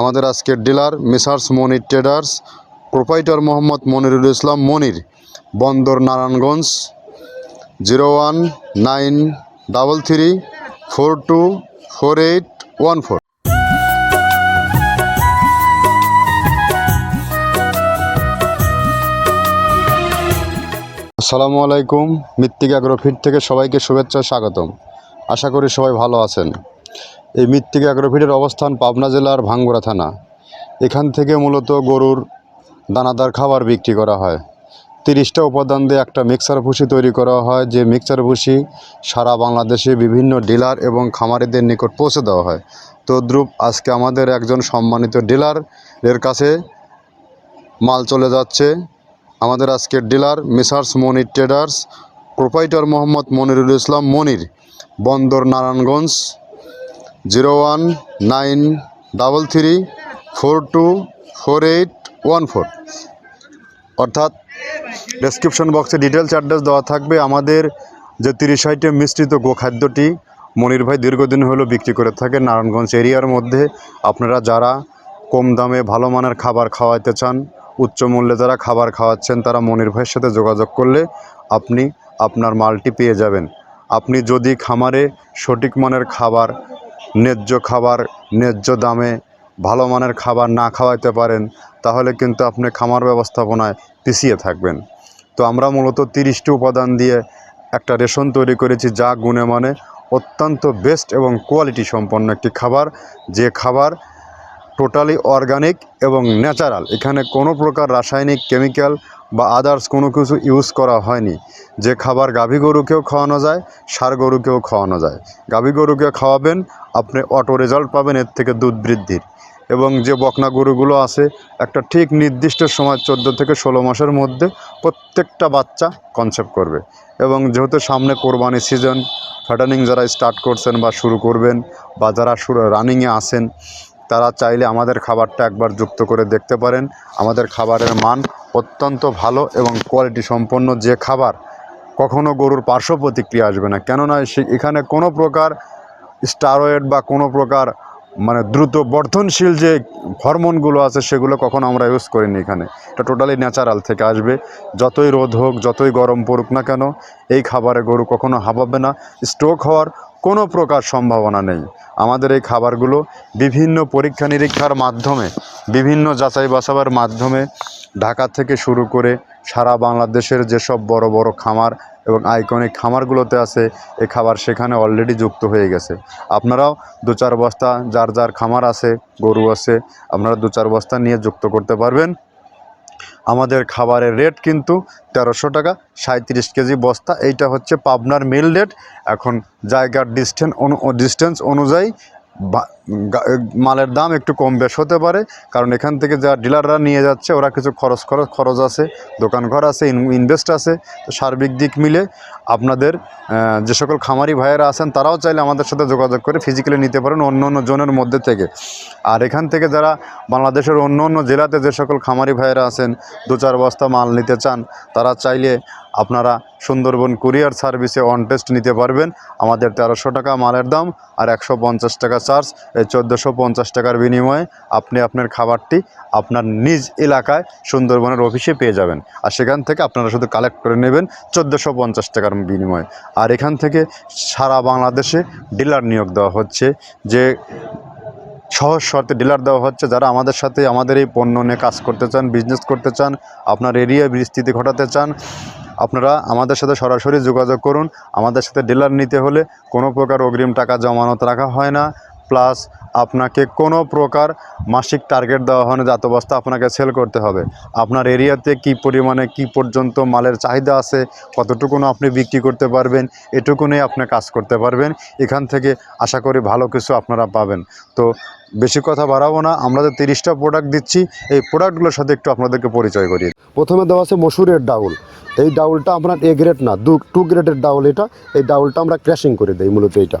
আমাদের আজকের dealer messrs Monir traders, proprietor Mohammad Monirul Islam Monir, Bandar Narayanganj, zero one nine double three four two four eight one four. আসসালামু আলাইকুম, মৃত্তিক অ্যাগ্রোফিট থেকে সবাইকে শুভেচ্ছা, স্বাগতম। আশা করি সবাই ভালো আছেন। এই মৃত্তিক অ্যাগ্রোফিটের অবস্থান পাবনা জেলার ভাঙ্গুড়া থানা। এখান থেকে মূলত গরুর দানাদার খাবার বিক্রি করা হয়। তিরিশটা উপাদান দিয়ে একটা মিক্সার ভুষি তৈরি করা হয়, যে মিক্সার ভুসি সারা বাংলাদেশে বিভিন্ন ডিলার এবং খামারিদের নিকট পৌঁছে দেওয়া হয়। তদ্রুপ আজকে আমাদের একজন সম্মানিত ডিলার এর কাছে মাল চলে যাচ্ছে। আমাদের আজকের dealer messrs Monir traders, proprietor Mohammad Monirul Islam Monir, Bandar Narayanganj. Zero one nine double three four two four eight one four. অর্থাৎ ডেসক্রিপশন বক্সে ডিটেলস অ্যাড্রেস দেওয়া থাকবে। আমাদের যে তিরিশ আইটেম মিশ্রিত গোখাদ্যটি মনির ভাই দীর্ঘদিন হলো বিক্রি করে থাকে নারায়ণগঞ্জ এরিয়ার মধ্যে। আপনারা যারা কম দামে ভালো মানের খাবার খাওয়াতে চান, উচ্চ মূল্যে যারা খাবার খাওয়াচ্ছেন, তারা মনির ভাইয়ের সাথে যোগাযোগ করলে আপনি আপনার মালটি পেয়ে যাবেন। আপনি যদি খামারে সঠিক মানের খাবার ন্যায্য খাবার, ন্যায্য দামে ভালো মানের খাবার না খাওয়াইতে পারেন, তাহলে কিন্তু আপনি খামার ব্যবস্থাপনায় পিছিয়ে থাকবেন। তো আমরা মূলত তিরিশটি উপাদান দিয়ে একটা রেশন তৈরি করেছি যা গুণে মানে অত্যন্ত বেস্ট এবং কোয়ালিটি সম্পন্ন একটি খাবার। যে খাবার টোটালি অর্গানিক এবং ন্যাচারাল এখানে কোনো প্রকার রাসায়নিক কেমিক্যাল বা আদার্স কোনো কিছু ইউজ করা হয়নি। যে খাবার গাভী গরুকেও খাওয়ানো যায়, সার গরুকেও খাওয়ানো যায়। গাভী গরুকে খাওয়াবেন, আপনি অটো রেজাল্ট পাবেন, এর থেকে দুধ বৃদ্ধির। এবং যে বকনা গরুগুলো আছে, একটা ঠিক নির্দিষ্ট সময় চোদ্দ থেকে ষোলো মাসের মধ্যে প্রত্যেকটা বাচ্চা কনসেপ্ট করবে। এবং যেহেতু সামনে কোরবানি সিজন ফ্যাটানিং যারা স্টার্ট করছেন বা শুরু করবেন বা যারা রানিংয়ে আসেন তারা চাইলে আমাদের খাবারটা একবার যুক্ত করে দেখতে পারেন। আমাদের খাবারের মান অত্যন্ত ভালো এবং কোয়ালিটি সম্পন্ন যে খাবার কখনো গরুর পার্শ্ব প্রতিক্রিয়া আসবে না। কেননা সে- এখানে কোনো প্রকার স্টারয়েড বা কোনো প্রকার মানে দ্রুত বর্ধনশীল যে হরমোনগুলো আছে সেগুলো কখনো আমরা ইউজ করিনি এখানে। এটা টোটালি ন্যাচারাল থেকে আসবে। যতই রোদ হোক, যতই গরম পড়ুক না কেন, এই খাবারে গরু কখনো হাঁপাবে না। স্ট্রোক হওয়ার কোনো প্রকার সম্ভাবনা নেই। আমাদের এই খাবারগুলো বিভিন্ন পরীক্ষা নিরীক্ষার মাধ্যমে, বিভিন্ন যাচাই বাছাবার মাধ্যমে ঢাকা থেকে শুরু করে সারা বাংলাদেশের যেসব বড় বড় খামার এবং আইকনিক খামারগুলোতে আছে এই খাবার সেখানে অলরেডি যুক্ত হয়ে গেছে। আপনারাও দু চার বস্তা, যার যার খামার আছে, গরু আছে, আপনারা দু চার বস্তা নিয়ে যুক্ত করতে পারবেন। আমাদের খাবারের রেট কিন্তু তেরোশো টাকা সাঁত্রিশ কেজি বস্তা। এইটা হচ্ছে পাবনার মিল রেট এখন জায়গার ডিস্টেন্স অনু ডিস্টেন্স অনুযায়ী মালের দাম একটু কম বেশ হতে পারে, কারণ এখান থেকে যা ডিলাররা নিয়ে যাচ্ছে, ওরা কিছু খরচ খরচ খরচ আছে, দোকানঘর আছে ইনভেস্ট আছে, তো সার্বিক দিক মিলে আপনাদের যে সকল খামারি ভাইয়েরা আছেন, তারাও চাইলে আমাদের সাথে যোগাযোগ করে ফিজিক্যালি নিতে পারেন অন্য অন্য জোনের মধ্যে থেকে। আর এখান থেকে যারা বাংলাদেশের অন্য অন্য জেলাতে যে সকল খামারি ভাইয়েরা আছেন, দু চার বস্তা মাল নিতে চান, তারা চাইলে আপনারা সুন্দরবন কুরিয়ার সার্ভিসে অন টেস্ট নিতে পারবেন। আমাদের তেরোশো টাকা মালের দাম, আর একশো পঞ্চাশ টাকা চার্জ চোদ্দোশো পঞ্চাশ টাকার বিনিময়ে আপনি আপনার খাবারটি আপনার নিজ এলাকায় সুন্দরবনের অফিসে পেয়ে যাবেন। আর সেখান থেকে আপনারা শুধু কালেক্ট করে নেবেন চোদ্দোশো পঞ্চাশ টাকার বিনিময়ে। আর এখান থেকে সারা বাংলাদেশে ডিলার নিয়োগ দেওয়া হচ্ছে, যে সহজ শর্তে ডিলার দেওয়া হচ্ছে, যারা আমাদের সাথে আমাদের এই পণ্য নিয়ে কাজ করতে চান বিজনেস করতে চান, আপনার এরিয়া বিস্তৃতি ঘটাতে চান, আপনারা আমাদের সাথে সরাসরি যোগাযোগ করুন। আমাদের সাথে ডিলার নিতে হলে কোনো প্রকার অগ্রিম টাকা জমানত রাখা হয় না। প্লাস আপনাকে কোনো প্রকার মাসিক টার্গেট দেওয়া হয় না এত বস্তা আপনাকে সেল করতে হবে। আপনার এরিয়াতে কি পরিমাণে, কি পর্যন্ত মালের চাহিদা আছে, কতটুকুনো আপনি বিক্রি করতে পারবেন, এটুকুনই আপনি কাজ করতে পারবেন। এখান থেকে আশা করি ভালো কিছু আপনারা পাবেন। তো বেশি কথা বাড়াবো না, আমরা যে তিরিশটা প্রোডাক্ট দিচ্ছি, এই প্রোডাক্টগুলোর সাথে একটু আপনাদেরকে পরিচয় দিই। প্রথমে দেওয়া আছে মসুরের ডাউল। এই ডাউলটা আপনার এ গ্রেড না, দু টু গ্রেডের ডাউল এটা। এই ডাউলটা আমরা ক্র্যাশিং করে দিই, মূলত এইটা।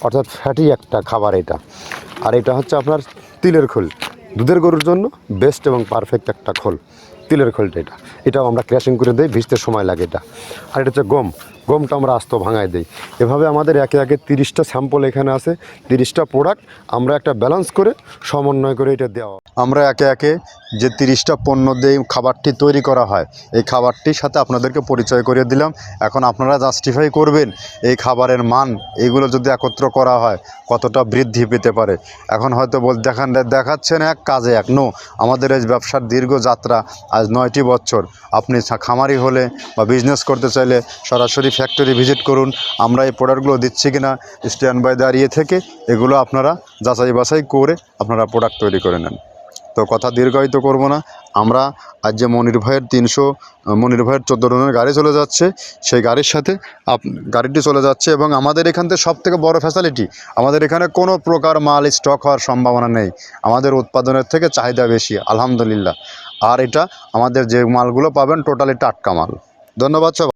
অর্থাৎ ফ্যাটি একটা খাবার এটা। আর এটা হচ্ছে আপনার তিলের খোল। দুধের গরুর জন্য বেস্ট এবং পারফেক্ট একটা খোল। তিলের খোলটা এটা। এটাও আমরা ক্র্যাশিং করে দিই, ভিজতে সময় লাগে এটা। আর এটা হচ্ছে গম। গমটা আমরা আস্ত ভাঙায় দিই। এভাবে আমাদের একে একে তিরিশটা স্যাম্পল এখানে আছে, তিরিশটা প্রোডাক্ট আমরা একটা ব্যালেন্স করে সমন্বয় করে এটা দেওয়া আমরা একে একে যে তিরিশটা পণ্য দিয়ে খাবারটি তৈরি করা হয়, এই খাবারটির সাথে আপনাদেরকে পরিচয় করিয়ে দিলাম। এখন আপনারা জাস্টিফাই করবেন এই খাবারের মান, এইগুলো যদি একত্র করা হয়, কতটা বৃদ্ধি পেতে পারে। এখন হয়তো বল, দেখান, দেখাচ্ছেন এক কাজে এক। নো, আমাদের এই ব্যবসার দীর্ঘ যাত্রা আজ নয়টি বছর। আপনি খামারি হলে বা বিজনেস করতে চাইলে সরাসরি ফ্যাক্টরি ভিজিট করুন, আমরা এই প্রোডাক্টগুলো দিচ্ছি কিনা স্ট্যান্ড বাই দাঁড়িয়ে থেকে এগুলো আপনারা যাচাই বাছাই করে আপনারা প্রোডাক্ট তৈরি করে নেন। তো কথা দীর্ঘায়িত করব না, আমরা আজ যে মনির ভাইয়ের তিনশো, মনির ভাইয়ের চোদ্দ টনের গাড়ি চলে যাচ্ছে, সেই গাড়ির সাথে আপ, গাড়িটি চলে যাচ্ছে এবং আমাদের এখান থেকে সব থেকে বড়ো ফ্যাসিলিটি আমাদের এখানে কোনো প্রকার মাল স্টক হওয়ার সম্ভাবনা নেই, আমাদের উৎপাদনের থেকে চাহিদা বেশি, আলহামদুলিল্লাহ। আর এটা আমাদের যে মালগুলো পাবেন টোটালি টাটকা মাল। ধন্যবাদ সবাই।